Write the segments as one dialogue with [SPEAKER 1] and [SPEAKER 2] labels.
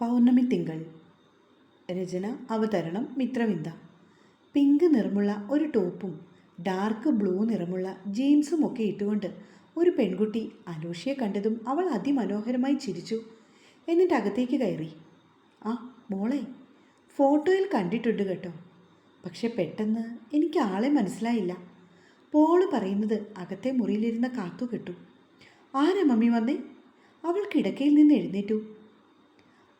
[SPEAKER 1] പൗർണമി തിങ്കൾ. രചന അവതരണം മിത്രവിന്ദ. പിങ്ക് നിറമുള്ള ഒരു ടോപ്പും ഡാർക്ക് ബ്ലൂ നിറമുള്ള ജീൻസും ഒക്കെ ഇട്ടുകൊണ്ട് ഒരു പെൺകുട്ടി അലോഷിയെ കണ്ടതും അവൾ അതിമനോഹരമായി ചിരിച്ചു. എന്നിട്ട് അകത്തേക്ക് കയറി. ആ മോളെ ഫോട്ടോയിൽ കണ്ടിട്ടുണ്ട് കേട്ടോ. പക്ഷെ പെട്ടെന്ന് എനിക്ക് ആളെ മനസ്സിലായില്ല. പോൾ പറയുന്നത് അകത്തെ മുറിയിലിരുന്ന കാത്തു കിട്ടു. ആരാ മമ്മി വന്നേ? അവൾ കിടക്കയിൽ നിന്ന് എഴുന്നേറ്റു.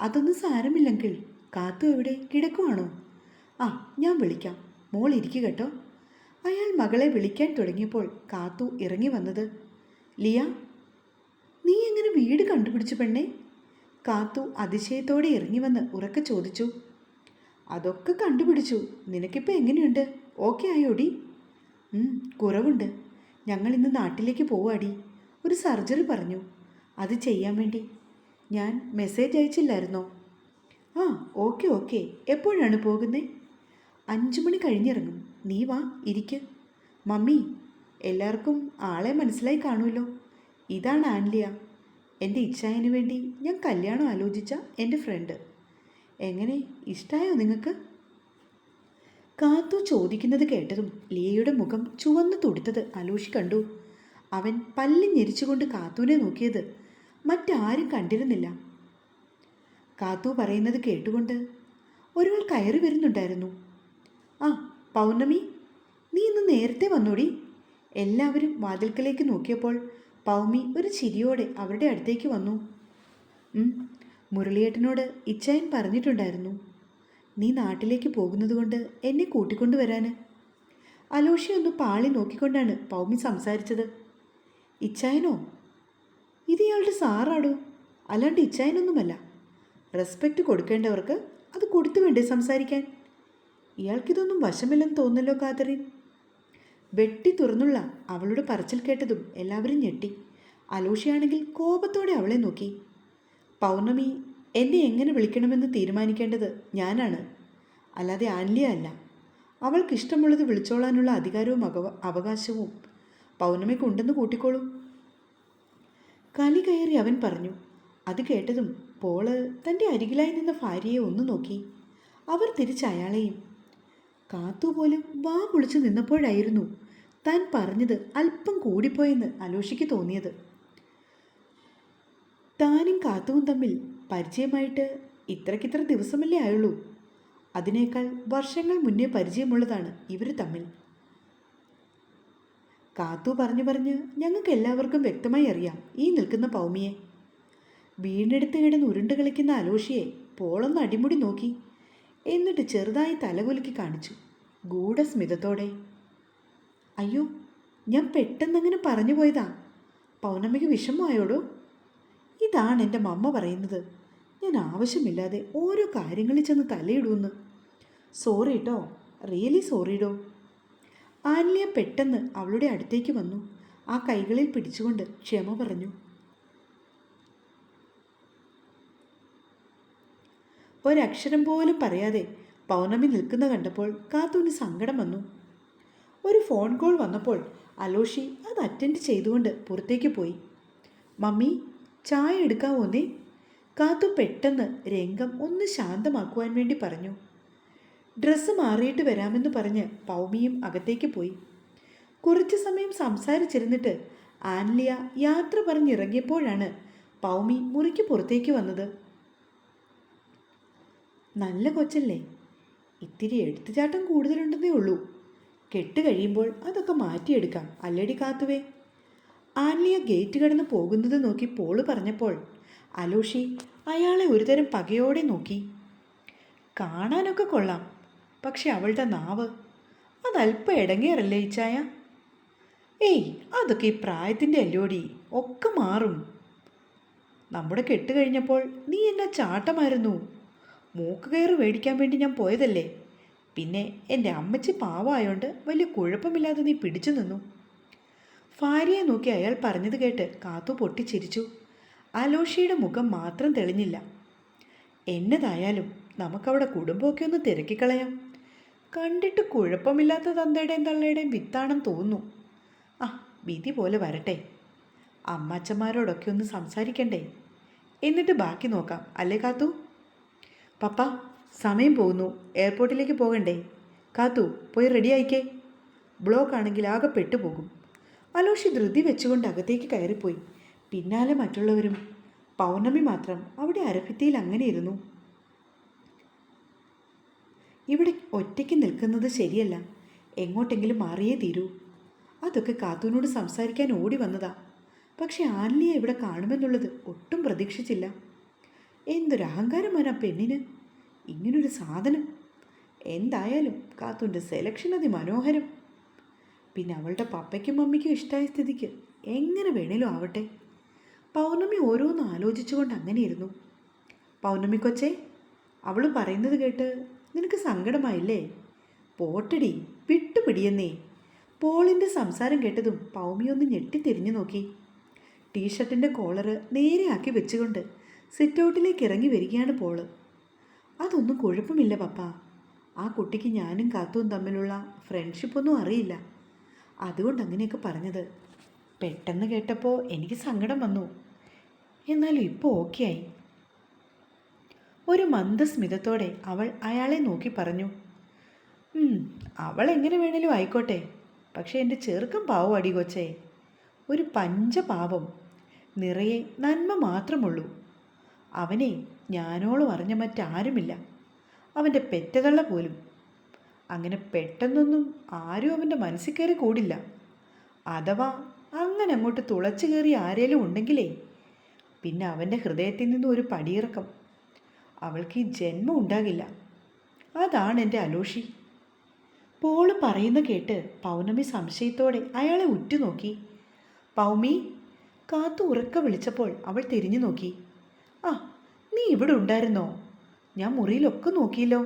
[SPEAKER 1] അതൊന്നും സാരമില്ലെങ്കിൽ കാത്തു എവിടെ? കിടക്കുവാണോ? ആ ഞാൻ വിളിക്കാം. മോൾ ഇരിക്കു കേട്ടോ. അയാൾ മകളെ വിളിക്കാൻ തുടങ്ങിയപ്പോൾ കാത്തു ഇറങ്ങി വന്നത്. ലിയ നീ എങ്ങനെ വീട് കണ്ടുപിടിച്ചു പെണ്ണേ? കാത്തു അതിശയത്തോടെ ഇറങ്ങി വന്ന് ഉറക്കെ ചോദിച്ചു. അതൊക്കെ കണ്ടുപിടിച്ചു. നിനക്കിപ്പോൾ എങ്ങനെയുണ്ട്? ഓക്കെ ആയോടി. കുറവുണ്ട്. ഞങ്ങൾ ഇന്ന് നാട്ടിലേക്ക് പോവാടി. ഒരു സർജറി പറഞ്ഞു. അത് ചെയ്യാൻ വേണ്ടി ഞാൻ മെസ്സേജ് അയച്ചില്ലായിരുന്നോ? ആ ഓക്കെ ഓക്കെ എപ്പോഴാണ് പോകുന്നത് അഞ്ചു മണി കഴിഞ്ഞിറങ്ങും. നീ വാ ഇരിക്ക്. മമ്മി എല്ലാവർക്കും ആളെ മനസ്സിലായി കാണുമല്ലോ. ഇതാണ് ആൻലിയ. എന്റെ ഇച്ഛായന് വേണ്ടി ഞാൻ കല്യാണം ആലോചിച്ച എന്റെ ഫ്രണ്ട് എങ്ങനെ? ഇഷ്ടമായോ നിങ്ങൾക്ക്? കാത്തു ചോദിക്കുന്നത് കേട്ടതും ലിയയുടെ മുഖം ചുവന്നു തുടുത്തത് അലോഷി കണ്ടു. അവൻ പല്ല് ഞെരിച്ചുകൊണ്ട് കാത്തുവിനെ നോക്കിയത് മറ്റാരും കണ്ടിരുന്നില്ല. കാത്തു പറയുന്നത് കേട്ടുകൊണ്ട് ഒരാൾ കയറി വരുന്നുണ്ടായിരുന്നു. ആ പൗർണമി നീ ഇന്ന് നേരത്തെ വന്നോടി. എല്ലാവരും വാതിൽക്കലേക്ക് നോക്കിയപ്പോൾ പൗമി ഒരു ചിരിയോടെ അവരുടെ അടുത്തേക്ക് വന്നു. മുരളിയേട്ടനോട് ഇച്ചായൻ പറഞ്ഞിട്ടുണ്ടായിരുന്നു. നീ നാട്ടിലേക്ക് പോകുന്നതുകൊണ്ട് എന്നെ കൂട്ടിക്കൊണ്ടുവരാൻ അലോഷി ഒന്ന് പാളി നോക്കിക്കൊണ്ടാണ് പൗമി സംസാരിച്ചത്. ഇച്ചായനോ ഇത് ഇയാളുടെ സാറാടോ? അല്ലാണ്ട് ഇച്ചായനൊന്നുമല്ല. റെസ്പെക്റ്റ് കൊടുക്കേണ്ടവർക്ക് അത് കൊടുത്തു വേണ്ടേ സംസാരിക്കാൻ. ഇയാൾക്കിതൊന്നും വശമില്ലെന്ന് തോന്നല്ലോ കാതറിൻ. വെട്ടി തുറന്നുള്ള അവളുടെ പറച്ചിൽ കേട്ടതും എല്ലാവരും ഞെട്ടി. അലോഷിയാണെങ്കിൽ കോപത്തോടെ അവളെ നോക്കി. പൗർണമി എന്നെ എങ്ങനെ വിളിക്കണമെന്ന് തീരുമാനിക്കേണ്ടത് ഞാനാണ്. അല്ലാതെ ആൻലിയ അല്ല. അവൾക്കിഷ്ടമുള്ളത് വിളിച്ചോളാനുള്ള അധികാരവും അവകാശവും പൗർണമിക്കുണ്ടെന്ന് കൂട്ടിക്കോളൂ. കലി കയറി അവൻ പറഞ്ഞു അത് കേട്ടതും പോൾ തന്റെ അരികിലായി നിന്ന ഭാര്യയെ ഒന്ന് നോക്കി. അവർ തിരിച്ച് അയാളെയും. കാത്തു പോലും വാ പൊളിച്ചു നിന്നപ്പോഴായിരുന്നു താൻ പറഞ്ഞത് അല്പം കൂടിപ്പോയെന്ന് അലോഷിക്ക് തോന്നിയത്. താനും കാത്തുവും തമ്മിൽ പരിചയമായിട്ട് ഇത്രക്കിത്ര ദിവസമല്ലേ ആയുള്ളൂ. അതിനേക്കാൾ വർഷങ്ങൾ മുന്നേ പരിചയമുള്ളതാണ് ഇവർ തമ്മിൽ. കാത്തു പറഞ്ഞു പറഞ്ഞ് ഞങ്ങൾക്ക് എല്ലാവർക്കും വ്യക്തമായി അറിയാം ഈ നിൽക്കുന്ന പൗമിയെ. വീണ്ടെടുത്ത് കിടന്ന് ഉരുണ്ട് കളിക്കുന്ന അലോഷിയെ പോളൊന്ന് അടിമുടി നോക്കി. എന്നിട്ട് ചെറുതായി തലകുലുക്കി കാണിച്ചു. ഗൂഢസ്മിതത്തോടെ അയ്യോ ഞാൻ പെട്ടെന്നങ്ങനെ പറഞ്ഞു പോയതാ. പൗർണമിക്ക് വിഷമമായോടോ? ഇതാണ് എന്റെ മമ്മ പറയുന്നത്. ഞാൻ ആവശ്യമില്ലാതെ ഓരോ കാര്യങ്ങളിൽ ചെന്ന് തലയിടുമെന്ന്. സോറി കേട്ടോ റിയലി സോറിഡോ ആൻലിയ പെട്ടെന്ന് അവളുടെ അടുത്തേക്ക് വന്നു. ആ കൈകളിൽ പിടിച്ചുകൊണ്ട് ക്ഷമ പറഞ്ഞു. ഒരക്ഷരം പോലും പറയാതെ പൗർണമി നിൽക്കുന്ന കണ്ടപ്പോൾ കാത്തുവിന് സങ്കടം വന്നു. ഒരു ഫോൺ കോൾ വന്നപ്പോൾ അലോഷി അത് അറ്റൻഡ് ചെയ്തുകൊണ്ട് പുറത്തേക്ക് പോയി. മമ്മി ചായ എടുക്കാവോന്നേ? കാത്തു പെട്ടെന്ന് രംഗം ഒന്ന് ശാന്തമാക്കുവാൻ വേണ്ടി പറഞ്ഞു. ഡ്രസ്സ് മാറിയിട്ട് വരാമെന്ന് പറഞ്ഞ് പൗമിയും അകത്തേക്ക് പോയി. കുറച്ചു സമയം സംസാരിച്ചിരുന്നിട്ട് ആൻലിയ യാത്ര പറഞ്ഞിറങ്ങിയപ്പോഴാണ് പൗമി മുറിക്ക് പുറത്തേക്ക് വന്നത്. നല്ല കൊച്ചല്ലേ ഇത്തിരി എടുത്തുചാട്ടം കൂടുതലുണ്ടെന്നേ ഉള്ളൂ. കെട്ട് കഴിയുമ്പോൾ അതൊക്കെ മാറ്റിയെടുക്കാം അല്ലടി കാത്തുവേ. ആൻലിയ ഗേറ്റ് കടന്ന് പോകുന്നത് നോക്കി പോൾ പറഞ്ഞപ്പോൾ അലോഷി അയാളെ ഒരുതരം പകയോടെ നോക്കി. കാണാനൊക്കെ കൊള്ളാം പക്ഷെ അവളുടെ നാവ്. അതല്പം ഇടങ്ങേറല്ലേ ഇച്ചായ ഏയ് അതൊക്കെ ഈ പ്രായത്തിന്റെ അല്ലോടി. ഒക്കെ മാറും. നമ്മുടെ കെട്ട് കഴിഞ്ഞപ്പോൾ നീ എന്നെ ചാട്ടമായിരുന്നു. മൂക്ക് കയറ് മേടിക്കാൻ വേണ്ടി ഞാൻ പോയതല്ലേ. പിന്നെ എന്റെ അമ്മച്ചി പാവമായോണ്ട് വലിയ കുഴപ്പമില്ലാതെ നീ പിടിച്ചു നിന്നു. ഭാര്യയെ നോക്കി അയാൾ പറഞ്ഞത് കേട്ട് കാത്തു പൊട്ടിച്ചിരിച്ചു. അലോഷിയുടെ മുഖം മാത്രം തെളിഞ്ഞില്ല. എന്നതായാലും നമുക്കവിടെ കുടുംബമൊക്കെ ഒന്ന് തിരക്കിക്കളയാം. കണ്ടിട്ട് കുഴപ്പമില്ലാത്ത തന്തയുടെയും തള്ളയുടെയും വിത്താണെന്ന് തോന്നുന്നു. ആ വിധി പോലെ വരട്ടെ. അമ്മാച്ചന്മാരോടൊക്കെ ഒന്ന് സംസാരിക്കണ്ടേ? എന്നിട്ട് ബാക്കി നോക്കാം അല്ലേ കാത്തു? പപ്പ സമയം പോകുന്നു. എയർപോർട്ടിലേക്ക് പോകണ്ടേ? കാത്തു പോയി റെഡി ആയിക്കേ. ബ്ലോക്ക് ആണെങ്കിൽ ആകെ പെട്ടുപോകും. അലോഷി ധൃതി വെച്ചുകൊണ്ട് അകത്തേക്ക് കയറിപ്പോയി. പിന്നാലെ മറ്റുള്ളവരും. പൗർണമി മാത്രം അവിടെ അരഭിത്തിയിൽ അങ്ങനെ ഇരുന്നു ഇവിടെ ഒറ്റയ്ക്ക് നിൽക്കുന്നത് ശരിയല്ല. എങ്ങോട്ടെങ്കിലും മാറിയേ തീരൂ. അതൊക്കെ കാത്തൂനോട് സംസാരിക്കാൻ ഓടി വന്നതാ. പക്ഷെ ആൻലിയെ ഇവിടെ കാണുമെന്നുള്ളത് ഒട്ടും പ്രതീക്ഷിച്ചില്ല. എന്തൊരു അഹങ്കാരമാണ് ആ പെണ്ണിന്. ഇങ്ങനൊരു സാധനം. എന്തായാലും കാത്തൂന്റെ സെലക്ഷൻ അതിമനോഹരം. പിന്നെ അവളുടെ പപ്പയ്ക്കും മമ്മിക്കും ഇഷ്ടമായ സ്ഥിതിക്ക് എങ്ങനെ വേണേലും ആവട്ടെ. പൗർണമി ഓരോന്ന് ആലോചിച്ചുകൊണ്ട് അങ്ങനെയിരുന്നു. പൗർണമി കൊച്ചേ അവൾ പറയുന്നത് കേട്ട് നിനക്ക് സങ്കടമായില്ലേ? പോട്ടടി വിട്ടുപിടിയെന്നേ. പോളിന്റെ സംസാരം കേട്ടതും പൗമിയൊന്ന് ഞെട്ടിത്തിരിഞ്ഞു നോക്കി. ടീഷർട്ടിന്റെ കോളറ് നേരെയാക്കി വെച്ചുകൊണ്ട് സിറ്റൗട്ടിലേക്ക് ഇറങ്ങി വരികയാണ് പോൾ. അതൊന്നും കുഴപ്പമില്ല പപ്പ. ആ കുട്ടിക്ക് ഞാനും കാത്തുവും തമ്മിലുള്ള ഫ്രണ്ട്ഷിപ്പൊന്നും അറിയില്ല. അതുകൊണ്ട് അങ്ങനെയൊക്കെ പറഞ്ഞത്. പെട്ടെന്ന് കേട്ടപ്പോൾ എനിക്ക് സങ്കടം വന്നു. എന്നാലും ഇപ്പോൾ ഓക്കെ ആയി ഒരു മന്ദസ്മിതത്തോടെ അവൾ അയാളെ നോക്കി പറഞ്ഞു "ഉം, അവൾ എങ്ങനെ വേണേലും ആയിക്കോട്ടെ പക്ഷേ എന്റെ ചെറുക്കം പാവം അടി കൊച്ചേ. ഒരു പഞ്ചപാപം നിറയെ നന്മ മാത്രമുള്ളൂ. അവനെ ഞാനോളം അറിഞ്ഞ മറ്റാരുമില്ല. അവന്റെ പെറ്റതള്ള പോലും. അങ്ങനെ പെട്ടെന്നൊന്നും ആരും അവന്റെ മനസ്സിൽ കയറി കൂടില്ല. അഥവാ അങ്ങനെ അങ്ങോട്ട് തുളച്ചു കയറി ആരേലും ഉണ്ടെങ്കിലേ പിന്നെ അവന്റെ ഹൃദയത്തിൽ നിന്നും ഒരു പടിയിറക്കം അവൾക്ക് ഈ ജന്മം ഉണ്ടാകില്ല. അതാണ് എന്റെ അലോഷി പോൾ പറയുന്ന കേട്ട് പൗർണമി സംശയത്തോടെ അയാളെ ഉറ്റുനോക്കി. പൗമി കാത്തു ഉറക്ക വിളിച്ചപ്പോൾ അവൾ തിരിഞ്ഞു നോക്കി. ആ നീ ഇവിടെ ഉണ്ടായിരുന്നോ? ഞാൻ മുറിയിലൊക്കെ നോക്കിയല്ലോ.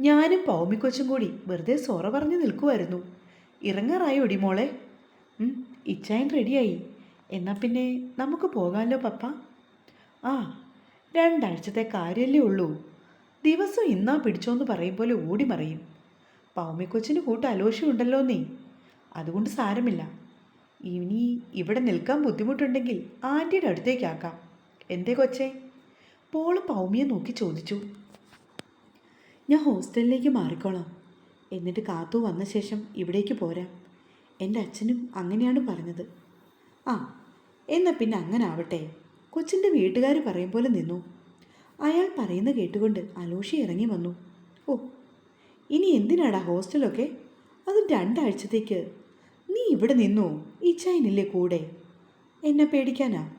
[SPEAKER 1] ഞാനും പൗമിക്കൊച്ചും കൂടി വെറുതെ സോറ പറഞ്ഞു നിൽക്കുമായിരുന്നു ഇറങ്ങാറായി ഇടിമോളെ ഉം, ഇച്ചായൻ റെഡിയായി എന്നാൽ പിന്നെ നമുക്ക് പോകാമല്ലോ പപ്പ? ആ രണ്ടാഴ്ചത്തെ കാര്യമല്ലേ ഉള്ളൂ. ദിവസം ഇന്നാ പിടിച്ചോന്ന് പറയും പോലെ ഓടി മറിയും. പൗമിക്കൊച്ചിന് കൂട്ട് അലോഷ്യുണ്ടല്ലോ നീ അതുകൊണ്ട് സാരമില്ല. ഇനി ഇവിടെ നിൽക്കാൻ ബുദ്ധിമുട്ടുണ്ടെങ്കിൽ ആന്റിയുടെ അടുത്തേക്കാക്കാം എന്തേ കൊച്ചേ? പോൾ പൗമിയെ നോക്കി ചോദിച്ചു. ഞാൻ ഹോസ്റ്റലിലേക്ക് മാറിക്കോളാം. എന്നിട്ട് കാത്തു വന്ന ശേഷം ഇവിടേക്ക് പോരാം. എന്റെ അച്ഛനും അങ്ങനെയാണ് പറഞ്ഞത്. ആ എന്നാൽ പിന്നെ അങ്ങനെ ആവട്ടെ. കൊച്ചിന്റെ വീട്ടുകാർ പറയും പോലെ നിന്നു. അയാൾ പറയുന്ന കേട്ടുകൊണ്ട് അലോഷി ഇറങ്ങി വന്നു. ഓ ഇനി എന്തിനാടാ ഹോസ്റ്റലൊക്കെ? അത് രണ്ടാഴ്ചത്തേക്ക്. നീ ഇവിടെ നിന്നു ഈ ഇച്ചായനില്ലേ കൂടെ? എന്നെ പേടിക്കാനാ?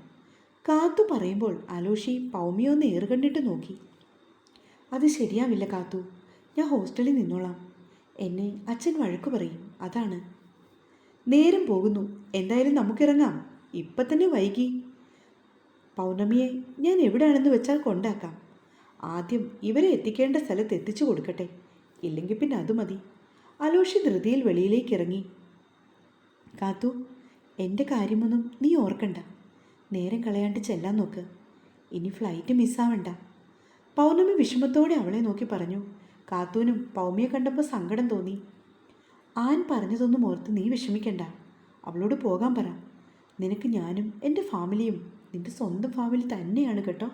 [SPEAKER 1] കാത്തു പറയുമ്പോൾ അലോഷി പൗമിയൊന്ന് ഏറുകണ്ടിട്ട് നോക്കി. അത് ശരിയാവില്ല കാത്തു. ഞാൻ ഹോസ്റ്റലിൽ നിന്നോളാം. എന്നെ അച്ഛൻ വഴക്ക് പറയും. അതാണ്. നേരം പോകുന്നു. എന്തായാലും നമുക്കിറങ്ങാം. ഇപ്പം തന്നെ വൈകി. പൗർണമിയെ ഞാൻ എവിടെയാണെന്ന് വെച്ചാൽ കൊണ്ടാക്കാം. ആദ്യം ഇവരെ എത്തിക്കേണ്ട സ്ഥലത്ത് എത്തിച്ചു കൊടുക്കട്ടെ. ഇല്ലെങ്കിൽ പിന്നെ അത് മതി. അലോഷി ധൃതിയിൽ വെളിയിലേക്ക് ഇറങ്ങി. കാത്തു എന്റെ കാര്യമൊന്നും നീ ഓർക്കണ്ട. നേരം കളയാണ്ട് ചെല്ലാൻ നോക്ക്. ഇനി ഫ്ലൈറ്റ് മിസ്സാവണ്ട പൗർണമി വിഷമത്തോടെ അവളെ നോക്കി പറഞ്ഞു. കാത്തൂനും പൗമിയെ കണ്ടപ്പോൾ സങ്കടം തോന്നി. ആൻ പറഞ്ഞതൊന്നും ഓർത്ത് നീ വിഷമിക്കണ്ട. അവളോട് പോകാൻ പറ. നിനക്ക് ഞാനും എന്റെ ഫാമിലിയും നിന്റെ സ്വന്തം ഫാമിലി തന്നെയാണ് കേട്ടോ.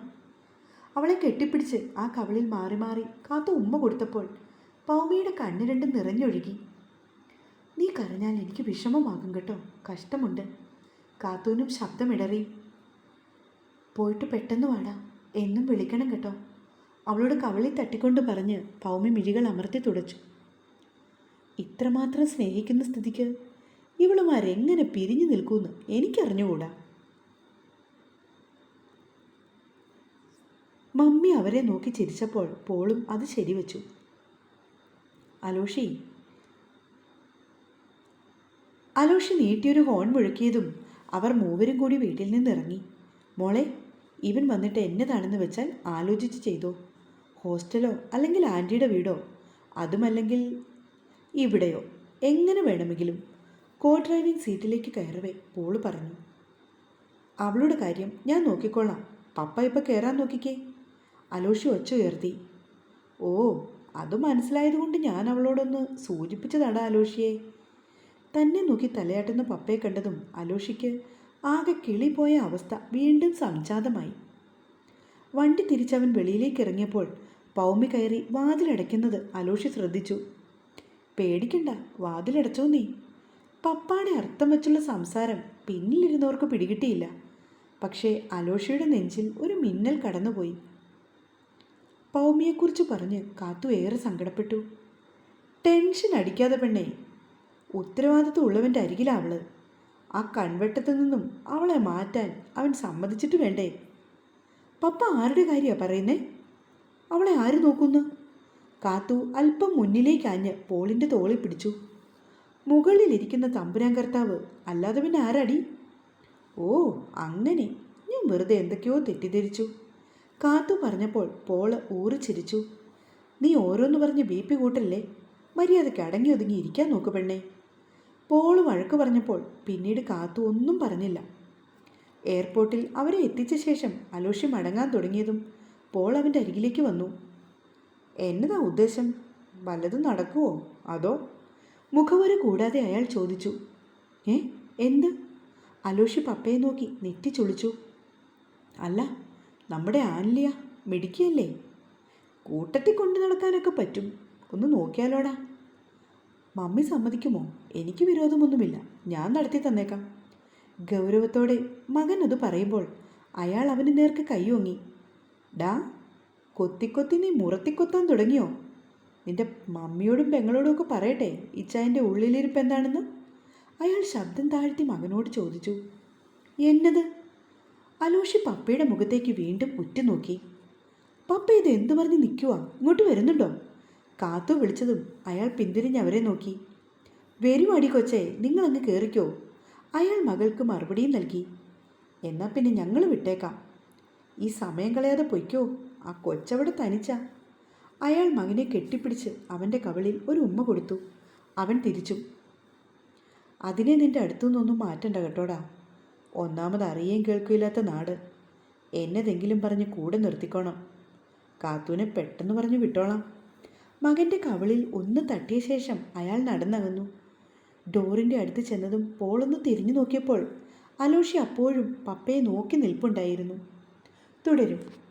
[SPEAKER 1] അവളെ കെട്ടിപ്പിടിച്ച് ആ കവളിൽ മാറി മാറി കാത്തു ഉമ്മ കൊടുത്തപ്പോൾ പൗമിയുടെ കണ്ണ് രണ്ടും നിറഞ്ഞൊഴുകി. നീ കരഞ്ഞാൽ എനിക്ക് വിഷമമാകും കേട്ടോ. കഷ്ടമുണ്ട്. കാത്തൂനും ശബ്ദമിടറി. പോയിട്ട് പെട്ടെന്ന് വാടാ. എന്നും വിളിക്കണം കേട്ടോ. അവളോട് കവളി തട്ടിക്കൊണ്ട് പറഞ്ഞ് പൗമി മിഴികൾ അമർത്തി തുടച്ചു. ഇത്രമാത്രം സ്നേഹിക്കുന്ന സ്ഥിതിക്ക് ഇവളുമാരെങ്ങനെ പിരിഞ്ഞു നിൽക്കുമെന്ന് എനിക്കറിഞ്ഞുകൂടാ. മമ്മി അവരെ നോക്കി ചിരിച്ചപ്പോൾ പോളും അത് ശരിവെച്ചു. അലോഷി അലോഷി നീട്ടിയൊരു ഹോൺ മുഴക്കിയതും അവർ മൂവരും കൂടി വീട്ടിൽ നിന്നിറങ്ങി. മോളെ ഇവൻ വന്നിട്ട് എന്നതാണെന്ന് വെച്ചാൽ ആലോചിച്ച് ചെയ്തോ? ഹോസ്റ്റലോ അല്ലെങ്കിൽ ആന്റിയുടെ വീടോ? അതുമല്ലെങ്കിൽ ഇവിടെയോ? എങ്ങനെ വേണമെങ്കിലും. കോ ഡ്രൈവിംഗ് സീറ്റിലേക്ക് കയറവേ പോൾ പറഞ്ഞു. അവളുടെ കാര്യം ഞാൻ നോക്കിക്കൊള്ളാം പപ്പ ഇപ്പം കയറാൻ നോക്കിക്കേ. അലോഷി ഒച്ച ഉയർത്തി ഓ അത് മനസ്സിലായതുകൊണ്ട് ഞാൻ അവളോടൊന്ന് സൂചിപ്പിച്ചതാണ് അലോഷിയെ. തന്നെ നോക്കി തലയാട്ടുന്ന പപ്പയെ കണ്ടതും അലോഷിക്ക് ആകെ കിളിപോയ അവസ്ഥ വീണ്ടും സംജാതമായി. വണ്ടി തിരിച്ചവൻ വെളിയിലേക്ക് ഇറങ്ങിയപ്പോൾ പൗമി കയറി വാതിലടയ്ക്കുന്നത് അലോഷി ശ്രദ്ധിച്ചു. പേടിക്കണ്ട വാതിലടച്ചോ നീ. പപ്പാടെ അർത്ഥം വെച്ചുള്ള സംസാരം പിന്നിലിരുന്നവർക്ക് പിടികിട്ടിയില്ല. പക്ഷേ അലോഷയുടെ നെഞ്ചിൽ ഒരു മിന്നൽ കടന്നുപോയി. പൗമിയെക്കുറിച്ച് പറഞ്ഞ് കാത്തു ഏറെ സങ്കടപ്പെട്ടു. ടെൻഷൻ അടിക്കാതെ പെണ്ണേ ഉത്തരവാദിത്വം ഉള്ളവന്റെ അരികിലാണ് അവൾ ആ കൺവെട്ടത്തു നിന്നും അവളെ മാറ്റാൻ അവൻ സമ്മതിച്ചിട്ട് വേണ്ടേ? പപ്പ ആരുടെ കാര്യമാണ് പറയുന്നേ? അവളെ ആര് നോക്കുന്നു? കാത്തു അല്പം മുന്നിലേക്ക് ആഞ്ഞ് പോളിന്റെ തോളിൽ പിടിച്ചു. മുകളിലിരിക്കുന്ന തമ്പുരാൻ കർത്താവ് അല്ലാതെ പിന്നെ ആരടി? ഓ അങ്ങനെ. ഞാൻ വെറുതെ എന്തൊക്കെയോ തെറ്റിദ്ധരിച്ചു. കാത്തു പറഞ്ഞപ്പോൾ പോൾ ഊറിച്ചിരിച്ചു നീ ഓരോന്ന് പറഞ്ഞ് ബി പി കൂട്ടല്ലേ? മര്യാദയ്ക്ക് അടങ്ങി ഒതുങ്ങി ഇരിക്കാൻ നോക്ക് പെണ്ണേ. പോൾ വഴക്ക് പറഞ്ഞപ്പോൾ പിന്നീട് കാത്തു ഒന്നും പറഞ്ഞില്ല. എയർപോർട്ടിൽ അവരെ എത്തിച്ച ശേഷം അലോഷ്യം മടങ്ങാൻ തുടങ്ങിയതും പോൾ അവന്റെ അരികിലേക്ക് വന്നു. എന്നതാ ഉദ്ദേശം? വല്ലതും നടക്കുവോ? അതോ? മുഖവര കൂടാതെ അയാൾ ചോദിച്ചു. ഏ? എന്ത്? അലോഷി പപ്പയെ നോക്കി നെറ്റി ചൊളിച്ചു. അല്ല നമ്മുടെ ആൻലിയ മിടിക്കല്ലേ കൂട്ടത്തിൽ കൊണ്ടു നടക്കാനൊക്കെ പറ്റും. ഒന്ന് നോക്കിയാലോടാ. മമ്മി സമ്മതിക്കുമോ? എനിക്ക് വിരോധമൊന്നുമില്ല. ഞാൻ നടത്തി തന്നേക്കാം. ഗൗരവത്തോടെ മകൻ അത് പറയുമ്പോൾ അയാൾ അവന് നേർക്ക് കൈയൊങ്ങി. ഡാ കൊത്തിക്കൊത്തി നീ മുറത്തിക്കൊത്താൻ തുടങ്ങിയോ? നിന്റെ മമ്മിയോടും പെങ്ങളോടും ഒക്കെ പറയട്ടെ ഇച്ചായന്റെ ഉള്ളിലിരിപ്പ് എന്താണെന്ന്? അയാൾ ശബ്ദം താഴ്ത്തി മകനോട് ചോദിച്ചു. എന്നത്? അലോഷി പപ്പയുടെ മുഖത്തേക്ക് വീണ്ടും ഉറ്റുനോക്കി. പപ്പ ഇത് എന്തു പറഞ്ഞ് നിൽക്കുവാ ഇങ്ങോട്ട് വരുന്നുണ്ടോ? കാത്തു വിളിച്ചതും അയാൾ പിന്തിരിഞ്ഞ് അവരെ നോക്കി. വരുവാടി കൊച്ചേ നിങ്ങളങ്ങ് കയറിക്കോ അയാൾ മകൾക്ക് മറുപടിയും നൽകി. എന്നാൽ പിന്നെ ഞങ്ങൾ വിട്ടേക്കാം. ഈ സമയം കളയാതെ പൊയ്ക്കോ. ആ കൊച്ചവിടെ തനിച്ചാ. അയാൾ മകനെ കെട്ടിപ്പിടിച്ച് അവന്റെ കവളിൽ ഒരു ഉമ്മ കൊടുത്തു. അവൻ തിരിച്ചു. അതിനെ നിന്റെ അടുത്തു നിന്നൊന്നും മാറ്റണ്ട കേട്ടോടാ. ഒന്നാമത് അറിയേം കേൾക്കില്ലാത്ത നാട്. എന്നതെങ്കിലും പറഞ്ഞ് കൂടെ നിർത്തിക്കോണം. കാത്തൂനെ പെട്ടെന്ന് പറഞ്ഞു വിട്ടോളാം. മകന്റെ കവളിൽ ഒന്ന് തട്ടിയ ശേഷം അയാൾ നടന്നകന്നു. ഡോറിന്റെ അടുത്ത് ചെന്നതും പോളൊന്ന് തിരിഞ്ഞു നോക്കിയപ്പോൾ അലോഷി അപ്പോഴും പപ്പയെ നോക്കി നിൽപ്പുണ്ടായിരുന്നു. തുടരും.